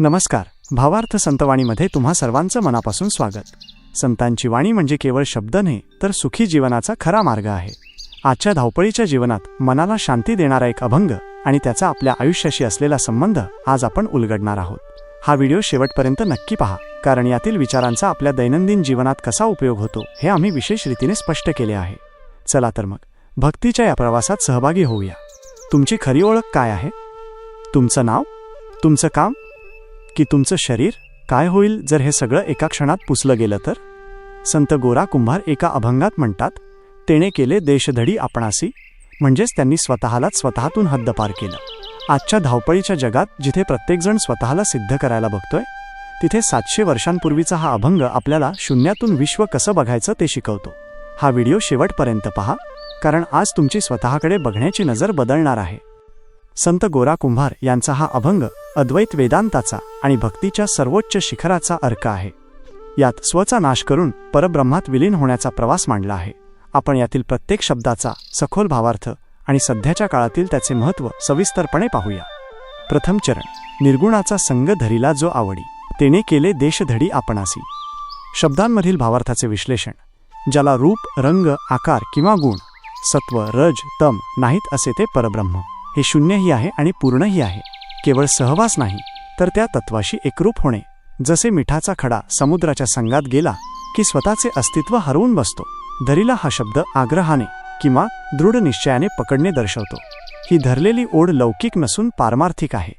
नमस्कार. भावार्थ संतवाणीमध्ये तुम्हा सर्वांचं मनापासून स्वागत. संतांची वाणी म्हणजे केवळ शब्द नाही तर सुखी जीवनाचा खरा मार्ग आहे. आजच्या धावपळीच्या जीवनात मनाला शांती देणारा एक अभंग आणि त्याचा आपल्या आयुष्याशी असलेला संबंध आज आपण उलगडणार आहोत. हा व्हिडिओ शेवटपर्यंत नक्की पहा कारण यातील विचारांचा आपल्या दैनंदिन जीवनात कसा उपयोग होतो हे आम्ही विशेष रीतीने स्पष्ट केले आहे. चला तर मग भक्तीच्या या प्रवासात सहभागी होऊया. तुमची खरी ओळख काय आहे? तुमचं नाव? तुमचं काम? की तुमचं शरीर काय होईल जर हे सगळं एका क्षणात पुसलं गेलं तर? संत गोरा कुंभार एका अभंगात म्हणतात तेणे केले देशधडी आपणासी. म्हणजेच त्यांनी स्वतःलाच स्वतःतून हद्दपार केलं. आजच्या धावपळीच्या जगात जिथे प्रत्येकजण स्वतःला सिद्ध करायला बघतोय तिथे सातशे वर्षांपूर्वीचा हा अभंग आपल्याला शून्यातून विश्व कसं बघायचं ते शिकवतो. हा व्हिडिओ शेवटपर्यंत पहा कारण आज तुमची स्वतःकडे बघण्याची नजर बदलणार आहे. संत गोरा कुंभार यांचा हा अभंग अद्वैत वेदांताचा आणि भक्तीच्या सर्वोच्च शिखराचा अर्क आहे. यात स्वचा नाश करून परब्रह्मात विलीन होण्याचा प्रवास मांडला आहे. आपण यातील प्रत्येक शब्दाचा सखोल भावार्थ आणि सध्याच्या काळातील त्याचे महत्त्व सविस्तरपणे पाहूया. प्रथम चरण निर्गुणाचा संग धरीला जो आवडी तेने केले देशधडी आपणासी. शब्दांमधील भावार्थाचे विश्लेषण ज्याला रूप रंग आकार किंवा गुण सत्व रज तम नाहीत असे ते परब्रह्म. हे शून्यही आहे आणि पूर्णही आहे. केवळ सहवास नाही तर त्या तत्वाशी एकरूप होणे. जसे मिठाचा खडा समुद्राच्या संगात गेला की स्वतःचे अस्तित्व हरवून बसतो. धरीला हा शब्द आग्रहाने किंवा दृढ निश्चयाने पकडणे दर्शवतो. ही धरलेली ओढ लौकिक नसून पारमार्थिक आहे.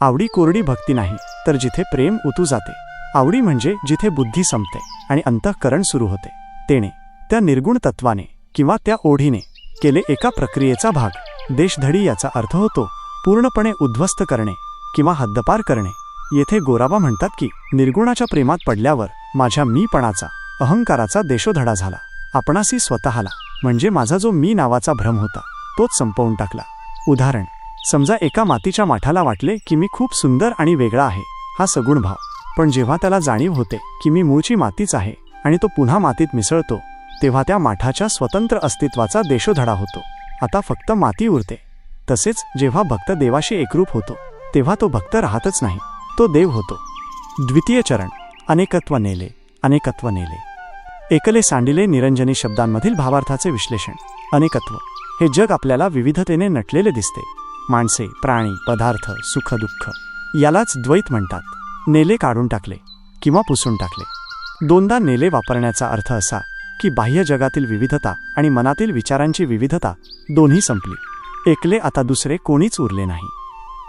आवडी कोरडी भक्ती नाही तर जिथे प्रेम उतू जाते. आवडी म्हणजे जिथे बुद्धी संपते आणि अंतःकरण सुरू होते. तेने त्या निर्गुण तत्वाने किंवा त्या ओढीने केले एका प्रक्रियेचा भाग. देशधडी याचा अर्थ होतो पूर्णपणे उद्ध्वस्त करणे किंवा हद्दपार करणे. येथे गोराबा म्हणतात की निर्गुणाच्या प्रेमात पडल्यावर माझ्या मीपणाचा अहंकाराचा देशोधडा झाला. आपणासी स्वतःला म्हणजे माझा जो मी नावाचा भ्रम होता तोच संपवून टाकला. उदाहरण समजा एका मातीच्या माठाला वाटले की मी खूप सुंदर आणि वेगळा आहे हा सगुण भाव. पण जेव्हा त्याला जाणीव होते की मी मूळची मातीच आहे आणि तो पुन्हा मातीत मिसळतो तेव्हा त्या माठाच्या स्वतंत्र अस्तित्वाचा देशोधडा होतो. आता फक्त माती उरते. तसेच जेव्हा भक्त देवाशी एकरूप होतो तेव्हा तो भक्त राहतच नाही तो देव होतो. द्वितीय चरण अनेकत्व नेले अनेकत्व नेले. एकले सांडिले निरंजनी शब्दांमधील भावार्थाचे विश्लेषण अनेकत्व हे जग आपल्याला विविधतेने नटलेले दिसते. माणसे प्राणी पदार्थ सुख दुःख यालाच द्वैत म्हणतात. नेले काढून टाकले किंवा पुसून टाकले. दोनदा नेले वापरण्याचा अर्थ असा की बाह्य जगातील विविधता आणि मनातील विचारांची विविधता दोन्ही संपली. एकले आता दुसरे कोणीच उरले नाही.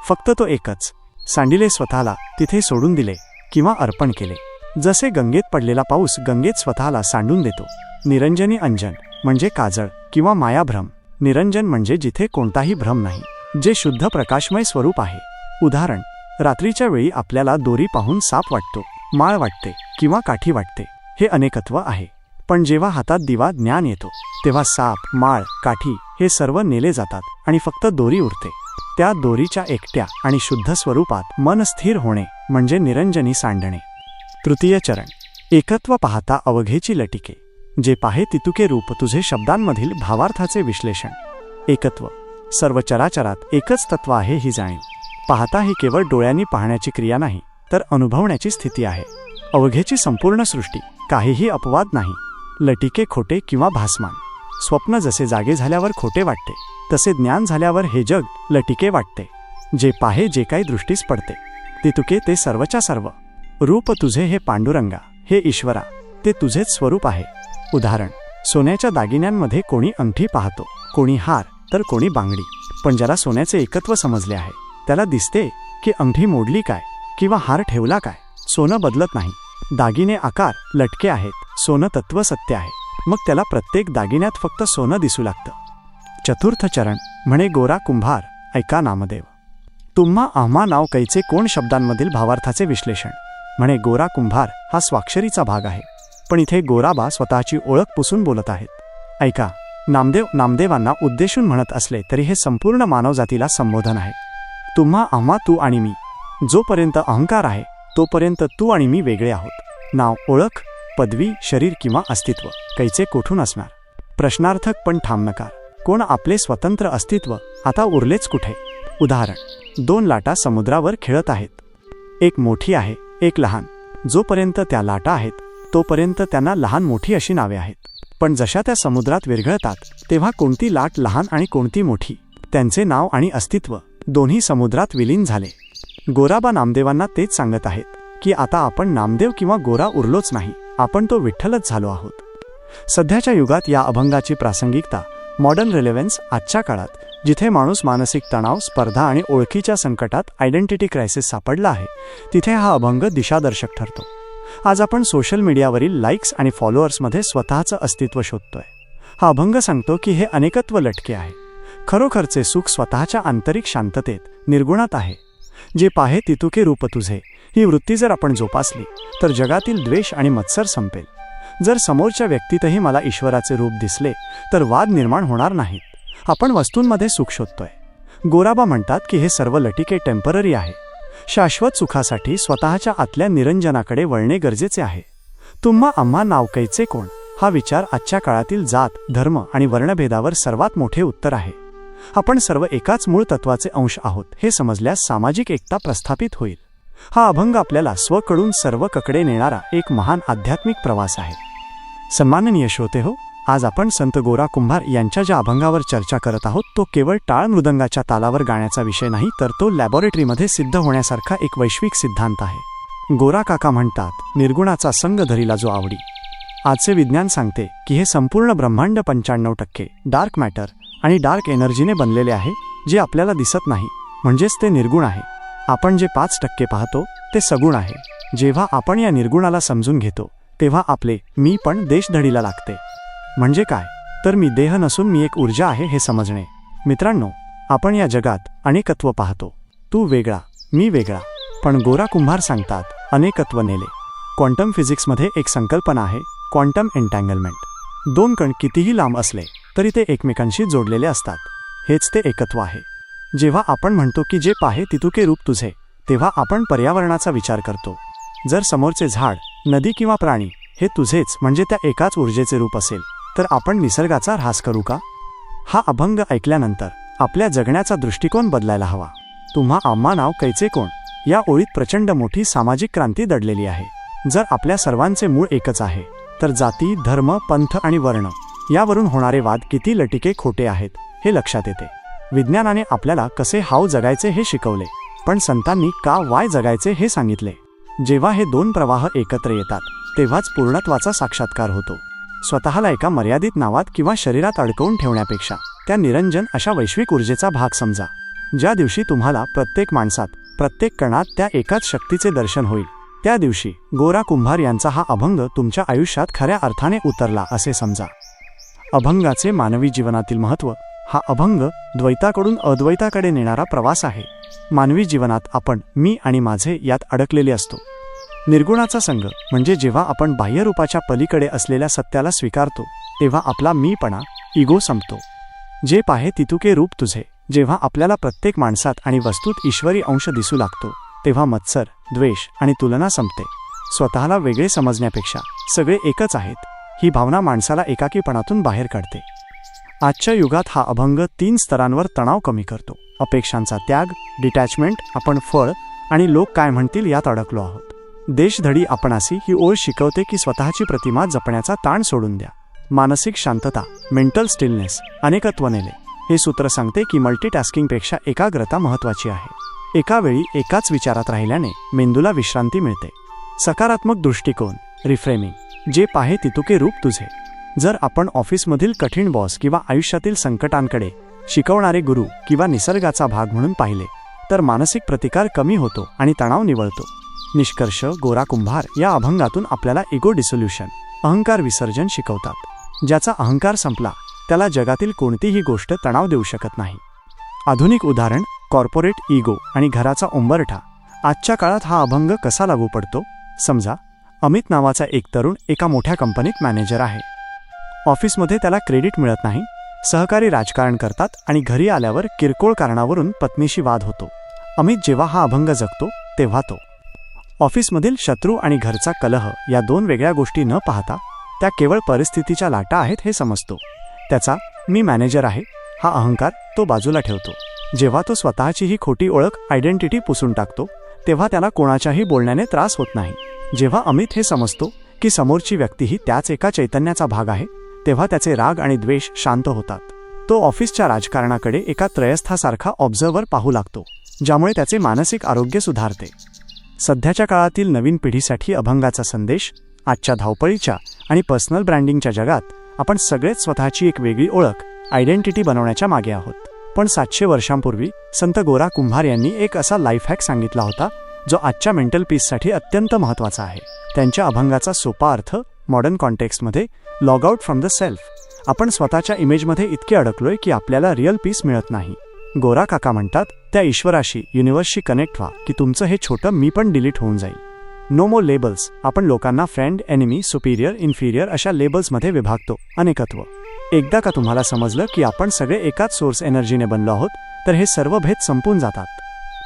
फक्त तो एकच. सांडिले स्वतःला तिथे सोडून दिले किंवा अर्पण केले. जसे गंगेत पडलेला पाऊस गंगेत स्वतःला सांडून देतो. निरंजनी अंजन म्हणजे काजळ किंवा मायाभ्रम निरंजन म्हणजे जिथे कोणताही भ्रम नाही जे शुद्ध प्रकाशमय स्वरूप आहे. उदाहरण रात्रीच्या वेळी आपल्याला दोरी पाहून साप वाटतो माळ वाटते किंवा काठी वाटते हे अनेकत्व आहे. पण जेव्हा हातात दिवा ज्ञान येतो तेव्हा साप माळ काठी हे सर्व नेले जातात आणि फक्त दोरी उरते. त्या दोरीच्या एकट्या आणि शुद्ध स्वरूपात मन स्थिर होणे म्हणजे निरंजनी सांडणे. तृतीय चरण. एकत्व पाहता अवघेची लटिके जे पाहे तितुके रूप तुझे शब्दांमधील भावार्थाचे विश्लेषण. एकत्व. सर्व चराचरात एकच तत्व आहे ही जाणीव. पाहता ही केवळ डोळ्यांनी पाहण्याची क्रिया नाही तर अनुभवण्याची स्थिती आहे. अवघेची संपूर्ण सृष्टी काहीही अपवाद नाही लटिके खोटे किंवा भासमान. स्वप्न जसे जागे झाल्यावर खोटे वाटते तसे ज्ञान झाल्यावर हे जग लटिके वाटते. जे पाहे जे काही दृष्टीस पडते तितुके ते सर्वच्या सर्व. रूप तुझे हे पांडुरंगा हे ईश्वरा ते तुझेच स्वरूप आहे. उदाहरण सोन्याच्या दागिन्यांमध्ये कोणी अंगठी पाहतो कोणी हार तर कोणी बांगडी. पण ज्याला सोन्याचे एकत्व समजले आहे त्याला दिसते की अंगठी मोडली काय किंवा हार ठेवला काय सोनं बदलत नाही. दागिने आकार लटके आहेत. सोनं तत्व सत्य आहे. मग त्याला प्रत्येक दागिन्यात फक्त सोनं दिसू लागतं. चतुर्थ चरण म्हणे गोरा कुंभार ऐका नामदेव. तुम्हा आम्हा नाव कैचे कोण शब्दांमधील भावार्थाचे विश्लेषण? म्हणे गोरा कुंभार हा स्वाक्षरीचा भाग आहे. पण इथे गोराबा स्वतःची ओळख पुसून बोलत आहेत. ऐका नामदेव नामदेवांना उद्देशून म्हणत असले तरी हे संपूर्ण मानवजातीला संबोधन आहे. तुम्हा आम्हा तू आणि मी. जोपर्यंत अहंकार आहे तोपर्यंत तू आणि मी वेगळे आहोत. नाव ओळख पदवी शरीर किंवा अस्तित्व कैचे कोठून असणार? प्रश्नार्थक पण ठाम नकार. कोण आपले स्वतंत्र अस्तित्व आता उरलेच कुठे? उदाहरण दोन लाटा समुद्रावर खेळत आहेत. एक मोठी आहे एक लहान. जोपर्यंत त्या लाटा आहेत तोपर्यंत त्यांना लहान मोठी अशी नावे आहेत. पण जशा त्या समुद्रात विरघळतात तेव्हा कोणती लाट लहान आणि कोणती मोठी? त्यांचे नाव आणि अस्तित्व दोन्ही समुद्रात विलीन झाले. गोराबा नामदेवांना तेच सांगत आहेत की आता आपण नामदेव किंवा गोरा उरलोच नाही. आपण तो विठ्ठलच झालो आहोत. सध्याच्या युगात या अभंगाची प्रासंगिकता मॉडर्न रिलेव्हन्स आजच्या काळात जिथे माणूस मानसिक तणाव स्पर्धा आणि ओळखीच्या संकटात आयडेंटिटी क्रायसिस सापडला आहे तिथे हा अभंग दिशादर्शक ठरतो. आज आपण सोशल मीडियावरील लाईक्स आणि फॉलोअर्समध्ये स्वतःचं अस्तित्व शोधतोय. हा अभंग सांगतो की हे अनेकत्व लटके आहे. खरोखरचे सुख स्वतःच्या आंतरिक शांततेत निर्गुणात आहे. जे पाहे तितुके रूप तुझे. ही वृत्ती जर आपण जोपासली तर जगातील द्वेष आणि मत्सर संपेल. जर समोरच्या व्यक्तीतही मला ईश्वराचे रूप दिसले तर वाद निर्माण होणार नाहीत. आपण वस्तूंमध्ये सुख शोधतोय. गोराबा म्हणतात की हे सर्व लटिके टेंपररी आहे. शाश्वत सुखासाठी स्वतःच्या आतल्या निरंजनाकडे वळणे गरजेचे आहे. तुम्हा आम्हा नावकैचे कोण? हा विचार आजच्या काळातील जात धर्म आणि वर्णभेदावर सर्वात मोठे उत्तर आहे. आपण सर्व एकाच मूळ तत्वाचे अंश आहोत हे समजल्यास सामाजिक एकता प्रस्थापित होईल. हा अभंग आपल्याला स्वकडून सर्व ककडे नेणारा एक महान आध्यात्मिक प्रवास आहे. सन्माननीय श्रोते हो आज आपण संत गोरा कुंभार यांच्या ज्या अभंगावर चर्चा करत आहोत तो केवळ टाळ मृदंगाच्या तालावर गाण्याचा विषय नाही तर तो लॅबोरेटरीमध्ये सिद्ध होण्यासारखा एक वैश्विक सिद्धांत आहे. गोरा काका म्हणतात निर्गुणाचा संग धरीला जो आवडी. आजचे विज्ञान सांगते की हे संपूर्ण ब्रह्मांड पंच्याण्णव टक्के डार्क मॅटर आणि डार्क एनर्जीने बनलेले आहे जे आपल्याला दिसत नाही म्हणजेच ते निर्गुण आहे. आपण जे पाच टक्के पाहतो ते सगुण आहे. जेव्हा आपण या निर्गुणाला समजून घेतो तेव्हा आपले मी पण देशधडीला लागते. म्हणजे काय? तर मी देह नसून मी एक ऊर्जा आहे हे समजणे. मित्रांनो आपण या जगात अनेकत्व पाहतो. तू वेगळा मी वेगळा. पण गोरा कुंभार सांगतात अनेकत्व नेले. क्वांटम फिजिक्समध्ये एक संकल्पना आहे क्वांटम एन्टँगलमेंट दोन कण कितीही लांब असले तरी ते एकमेकांशी जोडलेले असतात. हेच ते एकत्व आहे. जेव्हा आपण म्हणतो की जे पाहे तितुके रूप तुझे तेव्हा आपण पर्यावरणाचा विचार करतो. जर समोरचे झाड नदी किंवा प्राणी हे तुझेच म्हणजे त्या एकाच ऊर्जेचे रूप असेल तर आपण निसर्गाचा ऱ्हास करू का? हा अभंग ऐकल्यानंतर आपल्या जगण्याचा दृष्टिकोन बदलायला हवा. तुम्हा आम्हा नाव कैचे कोण? या ओळीत प्रचंड मोठी सामाजिक क्रांती दडलेली आहे. जर आपल्या सर्वांचे मूळ एकच आहे तर जाती धर्म पंथ आणि वर्ण यावरून होणारे वाद किती लटिके खोटे आहेत हे लक्षात येते. विज्ञानाने आपल्याला कसे हाव जगायचे हे शिकवले पण संतांनी का वाय जगायचे हे सांगितले. जेव्हा हे दोन प्रवाह एकत्र येतात तेव्हाच पूर्णत्वाचा साक्षात्कार होतो. स्वतःला एका मर्यादित नावात किंवा शरीरात अडकवून ठेवण्यापेक्षा त्या निरंजन अशा वैश्विक ऊर्जेचा भाग समजा ज्या दिवशी तुम्हाला प्रत्येक माणसात प्रत्येक कणात त्या एकाच शक्तीचे दर्शन होईल त्या दिवशी गोरा कुंभार यांचा हा अभंग तुमच्या आयुष्यात खऱ्या अर्थाने उतरला असे समजा. अभंगाचे मानवी जीवनातील महत्त्व हा अभंग द्वैताकडून अद्वैताकडे नेणारा प्रवास आहे. मानवी जीवनात आपण मी आणि माझे यात अडकलेले असतो. निर्गुणाचा संघ म्हणजे जेव्हा आपण बाह्यरूपाच्या पलीकडे असलेल्या सत्याला स्वीकारतो तेव्हा आपला मीपणा इगो संपतो. जे पाहे तितुके रूप तुझे. जेव्हा आपल्याला प्रत्येक माणसात आणि वस्तूत ईश्वरी अंश दिसू लागतो तेव्हा मत्सर द्वेष आणि तुलना संपते. स्वतःला वेगळे समजण्यापेक्षा सगळे एकच आहेत. ही भावना माणसाला एकाकीपणातून बाहेर काढते. आजच्या युगात हा अभंग तीन स्तरांवर तणाव कमी करतो. अपेक्षांचा त्याग डिटॅचमेंट आपण फळ आणि लोक काय म्हणतील यात अडकलो आहोत. देशधडी आपणासी ही ओळ शिकवते की स्वतःची प्रतिमा जपण्याचा ताण सोडून द्या. मानसिक शांतता मेंटल स्टिलनेस अनेकत्व नेले हे सूत्र सांगते की मल्टीटास्किंगपेक्षा एकाग्रता महत्वाची आहे. एका वेळी एकाच विचारात राहिल्याने मेंदूला विश्रांती मिळते. सकारात्मक दृष्टिकोन रिफ्रेमिंग जे पाहे तितुके रूप तुझे. जर आपण ऑफिसमधील कठीण बॉस किंवा आयुष्यातील संकटांकडे शिकवणारे गुरु किंवा निसर्गाचा भाग म्हणून पाहिले तर मानसिक प्रतिकार कमी होतो आणि तणाव निवळतो. निष्कर्ष गोरा कुंभार या अभंगातून आपल्याला इगो डिसोल्युशन अहंकार विसर्जन शिकवतात. ज्याचा अहंकार संपला त्याला जगातील कोणतीही गोष्ट तणाव देऊ शकत नाही. आधुनिक उदाहरण कॉर्पोरेट इगो आणि घराचा उंबरठा. आजच्या काळात हा अभंग कसा लागू पडतो? समजा अमित नावाचा एक तरुण एका मोठ्या कंपनीत मॅनेजर आहे. ऑफिसमध्ये त्याला क्रेडिट मिळत नाही सहकारी राजकारण करतात आणि घरी आल्यावर किरकोळ कारणावरून पत्नीशी वाद होतो. अमित जेव्हा हा अभंग जगतो तेव्हा तो. ऑफिसमधील शत्रू आणि घरचा कलह या दोन वेगळ्या गोष्टी न पाहता त्या केवळ परिस्थितीच्या लाटा आहेत हे समजतो. त्याचा मी मॅनेजर आहे हा अहंकार तो बाजूला ठेवतो. जेव्हा तो स्वतःची ही खोटी ओळख आयडेंटिटी पुसून टाकतो तेव्हा त्याला कोणाच्याही बोलण्याने त्रास होत नाही. जेव्हा अमित हे समजतो की समोरची व्यक्तीही त्याच एका चैतन्याचा भाग आहे तेव्हा त्याचे राग आणि द्वेष शांत होतात. तो ऑफिसच्या राजकारणाकडे एका त्रयस्थासारखा ऑब्झर्व्हर पाहू लागतो ज्यामुळे त्याचे मानसिक आरोग्य सुधारते. सध्याच्या काळातील नवीन पिढीसाठी अभंगाचा संदेश आजच्या धावपळीच्या आणि पर्सनल ब्रँडिंगच्या जगात आपण सगळेच स्वतःची एक वेगळी ओळख आयडेंटिटी बनवण्याच्या मागे आहोत. पण सातशे वर्षांपूर्वी संत गोरा कुंभार यांनी एक असा लाईफ हॅक सांगितला होता जो आजच्या मेंटल पीससाठी अत्यंत महत्त्वाचा आहे. त्यांच्या अभंगाचा सोपा अर्थ modern कॉन्टेक्स्टमध्ये log out from the self आपण स्वतःच्या इमेजमध्ये इतके अडकलोय की आपल्याला रिअल पीस मिळत नाही. गोरा काका म्हणतात त्या ईश्वराशी युनिव्हर्सशी कनेक्ट व्हा की तुमचं हे छोटं मी पण डिलीट होऊन जाईल. नो मोर लेबल्स आपण लोकांना फ्रेंड एनिमी सुपिरियर इन्फिरियर अशा लेबल्समध्ये विभागतो अनेकत्व. एकदा का तुम्हाला समजलं की आपण सगळे एकाच सोर्स एनर्जीने बनलो आहोत तर हे सर्व भेद संपून जातात.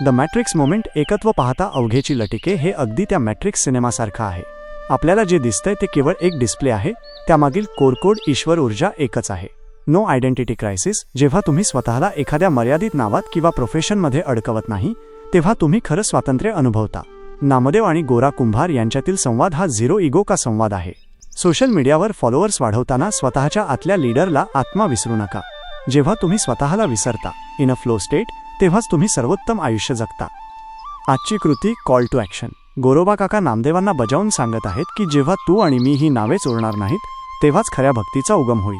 द मॅट्रिक्स मोमेंट एकत्व पाहता अवघेची लटिके हे अगदी त्या मॅट्रिक्स सिनेमासारखं आहे. आपल्याला जे दिसतंय ते केवळ एक डिस्प्ले आहे त्यामागील कोरकोड ईश्वर ऊर्जा एकच आहे. नो आयडेंटिटी क्रायसिस जेव्हा तुम्ही स्वतःला एखाद्या मर्यादित नावात किंवा प्रोफेशनमध्ये अडकवत नाही तेव्हा तुम्ही खरं स्वातंत्र्य अनुभवता. नामदेव आणि गोरा कुंभार यांच्यातील संवाद हा झिरो इगो का संवाद आहे? सोशल मीडियावर फॉलोअर्स वाढवताना स्वतःच्या आतल्या लीडरला आत्मा विसरू नका. जेव्हा तुम्ही स्वतःला विसरता इन अ फ्लो स्टेट तेव्हाच तुम्ही सर्वोत्तम आयुष्य जगता. आजची कृती कॉल टू ॲक्शन गोरोबा काका नामदेवांना बजावून सांगत आहेत की जेव्हा तू आणि मी ही नावे चोरणार नाहीत तेव्हाच खऱ्या भक्तीचा उगम होईल.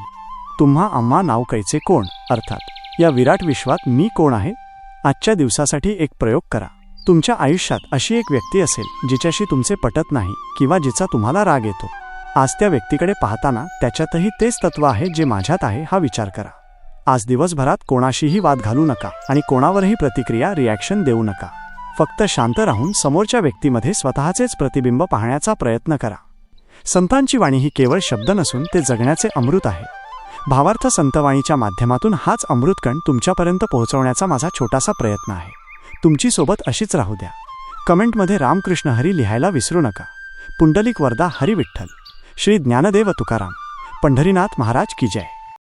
तुम्हा आम्हा नाव कैचे कोण? अर्थात या विराट विश्वात मी कोण आहे? आजच्या दिवसासाठी एक प्रयोग करा. तुमच्या आयुष्यात अशी एक व्यक्ती असेल जिच्याशी तुमचे पटत नाही किंवा जिचा तुम्हाला राग येतो. आज त्या व्यक्तीकडे पाहताना त्याच्यातही तेच तत्व आहे जे माझ्यात आहे हा विचार करा. आज दिवसभरात कोणाशीही वाद घालू नका आणि कोणावरही प्रतिक्रिया रिॲक्शन देऊ नका. फक्त शांत राहून समोरच्या व्यक्तीमध्ये स्वतःचेच प्रतिबिंब पाहण्याचा प्रयत्न करा. संतांची वाणी ही केवळ शब्द नसून ते जगण्याचे अमृत आहे. भावार्थ संतवाणीच्या माध्यमातून हाच अमृतकण तुमच्यापर्यंत पोहोचवण्याचा माझा छोटासा प्रयत्न आहे. तुमची सोबत अशीच राहू द्या. कमेंटमध्ये रामकृष्ण हरी लिहायला विसरू नका. पुंडलिक वरदा हरी विठ्ठल श्री ज्ञानदेव तुकाराम. पंढरीनाथ महाराज की जय.